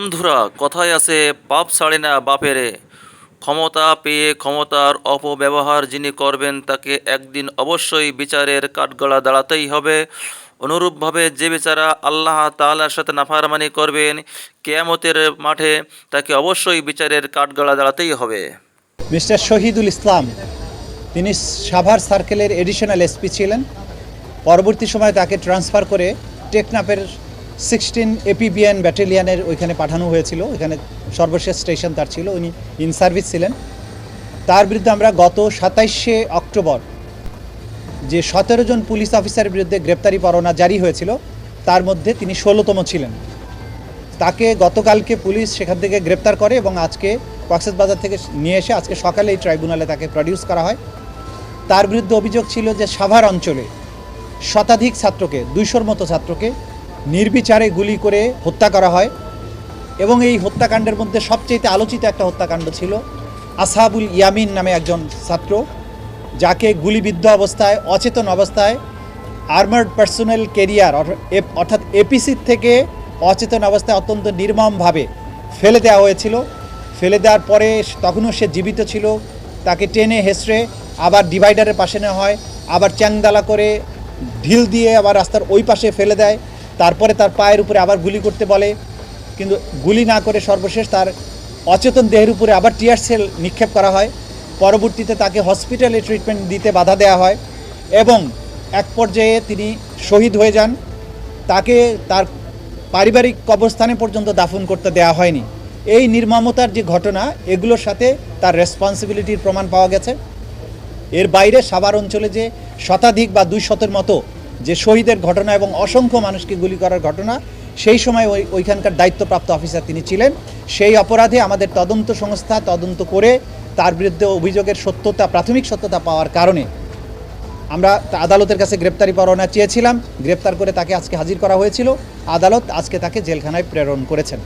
বন্ধুরা, কথায় আছে, পাপ ছাড়ে না বাপেরে। ক্ষমতা পেয়ে ক্ষমতার অপব্যবহার যিনি করবেন, তাকে একদিন অবশ্যই বিচারের কাঠগড়া দাঁড়াতেই হবে। অনুরূপভাবে যে বেচারা আল্লাহ তালার সাথে নাফারমানি করবেন, কেয়ামতের মাঠে তাকে অবশ্যই বিচারের কাঠগড়া দাঁড়াতেই হবে। মিস্টার শহীদুল ইসলাম, তিনি সাভার সার্কেলের এডিশনাল এসপি ছিলেন। পরবর্তী সময়ে তাকে ট্রান্সফার করে টেকনাপের সিক্সটিন এপিবিএন ব্যাটালিয়ানের ওইখানে পাঠানো হয়েছিল। এখানে সর্বশেষ স্টেশন তার ছিল। উনি ইন সার্ভিস ছিলেন। তার বিরুদ্ধে আমরা গত সাতাইশে অক্টোবর যে সতেরো জন পুলিশ অফিসারের বিরুদ্ধে গ্রেপ্তারি পরোয়ানা জারি হয়েছিল, তার মধ্যে তিনি ষোলোতম ছিলেন। তাকে গতকালকে পুলিশ সেখান থেকে গ্রেপ্তার করে এবং আজকে কক্সেস বাজার থেকে নিয়ে এসে আজকে সকালে এই ট্রাইব্যুনালে তাকে প্রডিউস করা হয়। তার বিরুদ্ধে অভিযোগ ছিল যে সাভার অঞ্চলে শতাধিক ছাত্রকে, দুইশোর মতো ছাত্রকে নির্বিচারে গুলি করে হত্যা করা হয়। এবং এই হত্যাকাণ্ডের মধ্যে সবচেয়ে আলোচিত একটা হত্যাকাণ্ড ছিল আসাবুল ইয়ামিন নামে একজন ছাত্র, যাকে গুলিবিদ্ধ অবস্থায়, অচেতন অবস্থায় আর্মার্ড পার্সোনাল কেরিয়ার অর্থাৎ এপিসির থেকে অচেতন অবস্থায় অত্যন্ত নির্মমভাবে ফেলে দেওয়া হয়েছিল। ফেলে দেওয়ার পরে তখনও সে জীবিত ছিল। তাকে টেনে হেসড়ে আবার ডিভাইডারের পাশে নেওয়া হয়। আবার চ্যাংদালা করে ঢিল দিয়ে আবার রাস্তার ওই পাশে ফেলে দেয়। তারপরে তার পায়ের উপরে আবার গুলি করতে বলে। কিন্তু গুলি না করে সর্বশেষ তার অচেতন দেহের উপরে আবার টিয়ার সেল নিক্ষেপ করা হয়। পরবর্তীতে তাকে হসপিটালে ট্রিটমেন্ট দিতে বাধা দেওয়া হয় এবং এক পর্যায়ে তিনি শহীদ হয়ে যান। তাকে তার পারিবারিক কবরস্থানে পর্যন্ত দাফন করতে দেওয়া হয়নি। এই নির্মমতার যে ঘটনা, এগুলোর সাথে তার রেসপন্সিবিলিটির প্রমাণ পাওয়া গেছে। এর বাইরে সাভার অঞ্চলে যে শতাধিক বা দুই শতের মতো যে শহীদের ঘটনা এবং অসংখ্য মানুষকে গুলি করার ঘটনা, সেই সময় ওই, ওইখানকার দায়িত্বপ্রাপ্ত অফিসার তিনি ছিলেন। সেই অপরাধে আমাদের তদন্ত সংস্থা তদন্ত করে তার বিরুদ্ধে অভিযোগের সত্যতা, প্রাথমিক সত্যতা পাওয়ার কারণে আমরা আদালতের কাছে গ্রেপ্তারি পরোয়ানা চেয়েছিলাম। গ্রেপ্তার করে তাকে আজকে হাজির করা হয়েছিল। আদালত আজকে তাকে জেলখানায় প্রেরণ করেছেন।